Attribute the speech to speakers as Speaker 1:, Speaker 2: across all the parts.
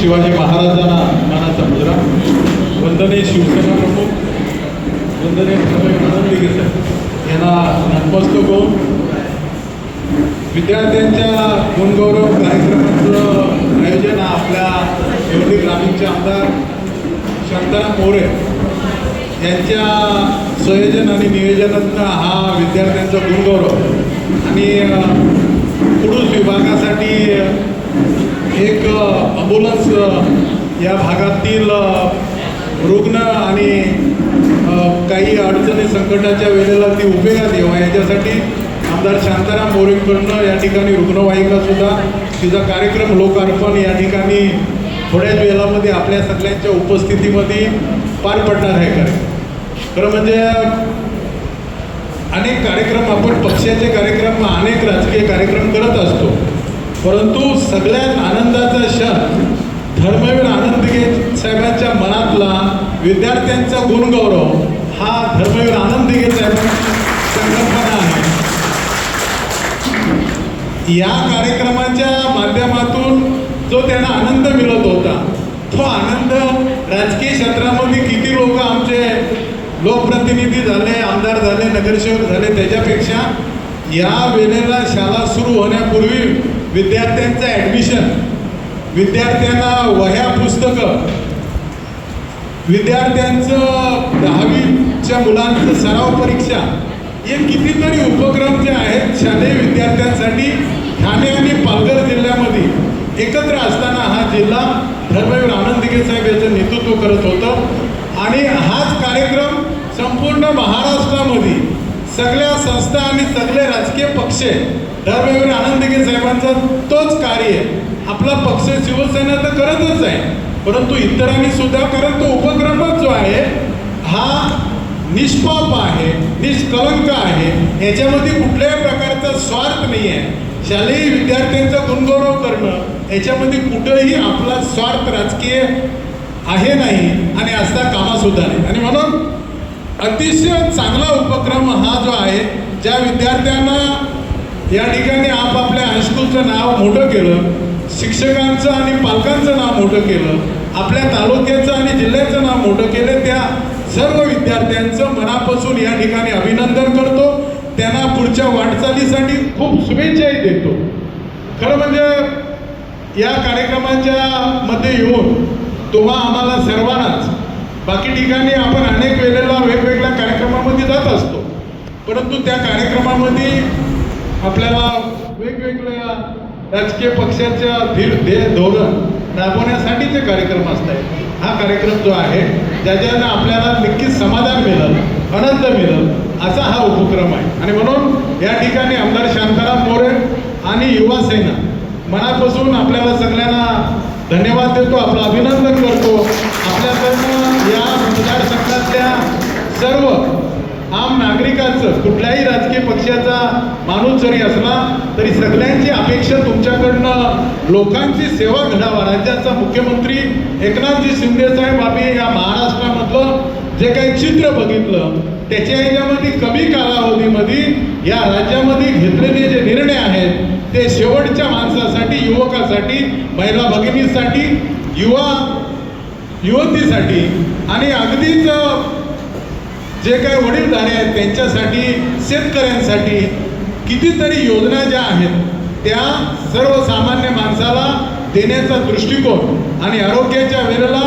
Speaker 1: शिवाजी महाराजांना मानाचा मुजरा वंदने शिवसेना प्रमुख. वंदने आनंदी सर यांना नतमस्तक होऊन विद्यार्थ्यांच्या गुणगौरव कार्यक्रमाचं आयोजन आपल्या एवढी ग्रामीणचे आमदार शांताराम मोरे यांच्या संयोजन आणि नियोजनातनं हा विद्यार्थ्यांचा गुणगौरव आणि पुरुष विभागासाठी एक ॲम्ब्युलन्स या भागातील रुग्ण आणि काही अडचणी संकटाच्या वेळेला ती उपयोगात येवा याच्यासाठी आमदार शांताराम मोरेंकडनं या ठिकाणी रुग्णवाहिका सुद्धा तिचा कार्यक्रम लोकार्पण या ठिकाणी थोड्याच वेळामध्ये आपल्या सगळ्यांच्या उपस्थितीमध्ये पार पडणार आहे कार्यक्रम खरं म्हणजे अनेक कार्यक्रम आपण पक्षाचे कार्यक्रम अनेक राजकीय कार्यक्रम करत असतो. परंतु सगळ्यात आनंदाचा क्षण धर्मवीर आनंदगे साहेबांच्या मनातला विद्यार्थ्यांचा गुणगौरव हा धर्मवीर आनंदगे साहेबांची संकल्पना आहे. या कार्यक्रमाच्या माध्यमातून जो त्यांना आनंद मिळत होता तो आनंद राजकीय क्षेत्रामध्ये किती लोक आमचे लोकप्रतिनिधी झाले आमदार झाले नगरसेवक झाले त्याच्यापेक्षा या वेळेला शाळा सुरू होण्यापूर्वी विद्यार्थ्यांचं ॲडमिशन विद्यार्थ्यांना वह्या पुस्तकं. विद्यार्थ्यांचं दहावीच्या मुलांचं सराव परीक्षा. हे कितीतरी उपक्रम जे आहेत शालेय विद्यार्थ्यांसाठी ठाणे आणि पालघर जिल्ह्यामध्ये एकत्र असताना हा जिल्हा धर्मवीर आनंदगे साहेब याचं नेतृत्व करत होतं. आणि हाच कार्यक्रम संपूर्ण महाराष्ट्रामध्ये संस्था आणि सगळे राजकीय पक्ष धर्मवीर आनंदगे साहेबांचा तोच कार्य आहे. आपला पक्ष शिवसेना तर करतच आहे. परंतु इतरांनी सुद्धा कारण तो उपक्रमच जो आहे हा निष्पाप आहे निष्कलंक आहे. याच्यामध्ये कुठल्याही प्रकारचा स्वार्थ नाही आहे शालेय विद्यार्थ्यांचा गुणगौरव करणं याच्यामध्ये कुठंही आपला स्वार्थ राजकीय आहे नाही आणि असता कामासुद्धा नाही. आणि म्हणून अतिशय चांगला उपक्रम हा जो आहे ज्या विद्यार्थ्यांना या ठिकाणी आपापल्या हायस्कूलचं नाव मोठं केलं शिक्षकांचं आणि पालकांचं नाव मोठं केलं आपल्या तालुक्याचं आणि जिल्ह्याचं नाव मोठं केलं त्या सर्व विद्यार्थ्यांचं मनापासून या ठिकाणी अभिनंदन करतो. त्यांना पुढच्या वाटचालीसाठी खूप शुभेच्छाही देतो. खरं म्हणजे या कार्यक्रमाच्या मध्ये येऊन तेव्हा आम्हाला सर्वांनाच बाकी ठिकाणी आपण अनेक वेळेला वेगवेगळ्या कार्यक्रमामध्ये जात असतो. परंतु त्या कार्यक्रमामध्ये आपल्याला वेगवेगळ्या राजकीय पक्षाच्या धीर ध्येय धोरण राबवण्यासाठीचे कार्यक्रम असतात हा कार्यक्रम जो आहे ज्याच्यानं आपल्याला नक्कीच समाधान मिळेल आनंद मिळेल असा हा उपक्रम आहे. आणि म्हणून या ठिकाणी आमदार शांताराम मोरे आणि युवा सेना मनापासून आपल्याला सगळ्यांना धन्यवाद देतो आपलं अभिनंदन करतो. आपल्याकडनं या मतदारसंघातल्या सर्व आम नागरिकांचं कुठल्याही राजकीय पक्षाचा माणूस जरी असला तरी सगळ्यांची अपेक्षा तुमच्याकडनं लोकांची सेवा घडावा. राज्याचा मुख्यमंत्री एकनाथजी शिंदेसाहेब आम्ही या महाराष्ट्रामधलं जे काही चित्र बघितलं त्याच्या याच्यामध्ये कमी कालावधीमध्ये या राज्यामध्ये घेतलेले जे निर्णय आहेत ते शेवटच्या माणसासाठी युवकासाठी महिला भगिनीसाठी युवा युवतीसाठी आणि अगदीच जे काही वडीलधारे आहेत त्यांच्यासाठी शेतकऱ्यांसाठी कितीतरी योजना ज्या आहेत त्या सर्वसामान्य माणसाला देण्याचा दृष्टिकोन आणि आरोग्याच्या वेळेला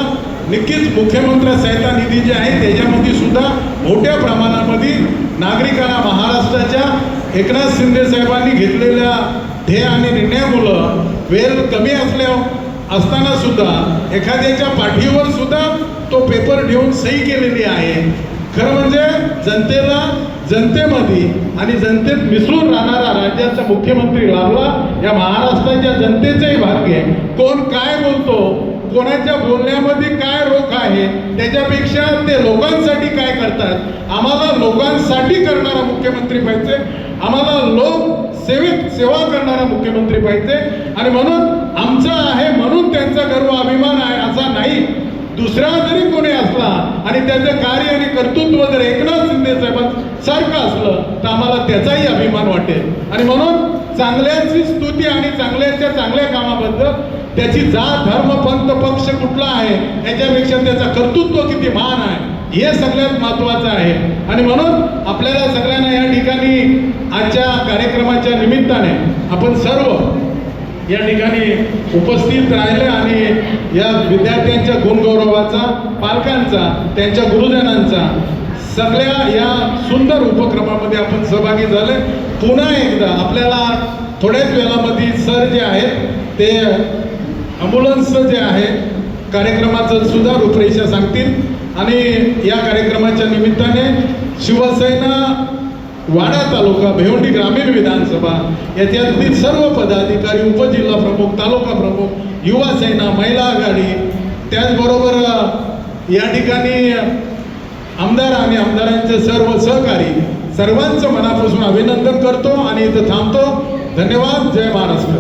Speaker 1: नक्कीच मुख्यमंत्री सहायता निधी जे आहे त्याच्यामध्ये सुद्धा मोठ्या प्रमाणामध्ये नागरिकांना महाराष्ट्राच्या एकनाथ शिंदे साहेबांनी घेतलेल्या ध्येय आणि निर्णयामुळं वेळ कमी असल्या असताना सुद्धा एखाद्याच्या पाठीवर सुद्धा तो पेपर ठेवून सही केलेली आहे. खरं म्हणजे जनतेला जनतेमध्ये आणि जनतेत मिसळून राहणारा राज्याचा मुख्यमंत्री लाभला या महाराष्ट्राच्या जनतेचंही भाग्य आहे. कोण काय बोलतो कोणाच्या बोलण्यामध्ये काय रोख आहे त्याच्यापेक्षा ते लोकांसाठी काय करतात? आम्हाला लोकांसाठी करणारा मुख्यमंत्री पाहिजे आम्हाला लोक सेवेत सेवा करणारा मुख्यमंत्री पाहिजे. आणि म्हणून आमचा आहे म्हणून त्यांचा गर्व अभिमान आहे असा नाही. दुसरा जरी कोणी असला आणि त्याचं कार्य आणि कर्तृत्व जर एकनाथ शिंदे साहेबांसारखं असलं तर आम्हाला त्याचाही अभिमान वाटेल. आणि म्हणून चांगल्याची स्तुती आणि चांगल्याच्या चांगल्या कामाबद्दल त्याची जात धर्म पंथ पक्ष कुठला आहे याच्यापेक्षा त्याचा कर्तृत्व किती महान आहे हे सगळ्यात महत्वाचं आहे. आणि म्हणून आपल्याला सगळ्यांना या ठिकाणी आजच्या कार्यक्रमाच्या निमित्ताने आपण सर्व या ठिकाणी उपस्थित राहिले आणि या विद्यार्थ्यांच्या गुणगौरवाचा पालकांचा त्यांच्या गुरुजनांचा सगळ्या या सुंदर उपक्रमामध्ये आपण सहभागी झाले. पुन्हा एकदा आपल्याला थोड्याच वेळामध्ये सर जे आहेत ते ॲम्ब्युलन्सचं जे आहे कार्यक्रमाचं सुद्धा रूपरेषा सांगतील. आणि या कार्यक्रमाच्या निमित्ताने शिवसेना वाडा तालुका भेवंडी ग्रामीण विधानसभा याच्यातील सर्व पदाधिकारी उपजिल्हा प्रमुख तालुका प्रमुख युवा सेना महिला आघाडी त्याचबरोबर या ठिकाणी आमदार आणि आमदारांचे सर्व सहकारी सर्वांचं मनापासून अभिनंदन करतो आणि इथं थांबतो. धन्यवाद. जय महाराष्ट्र.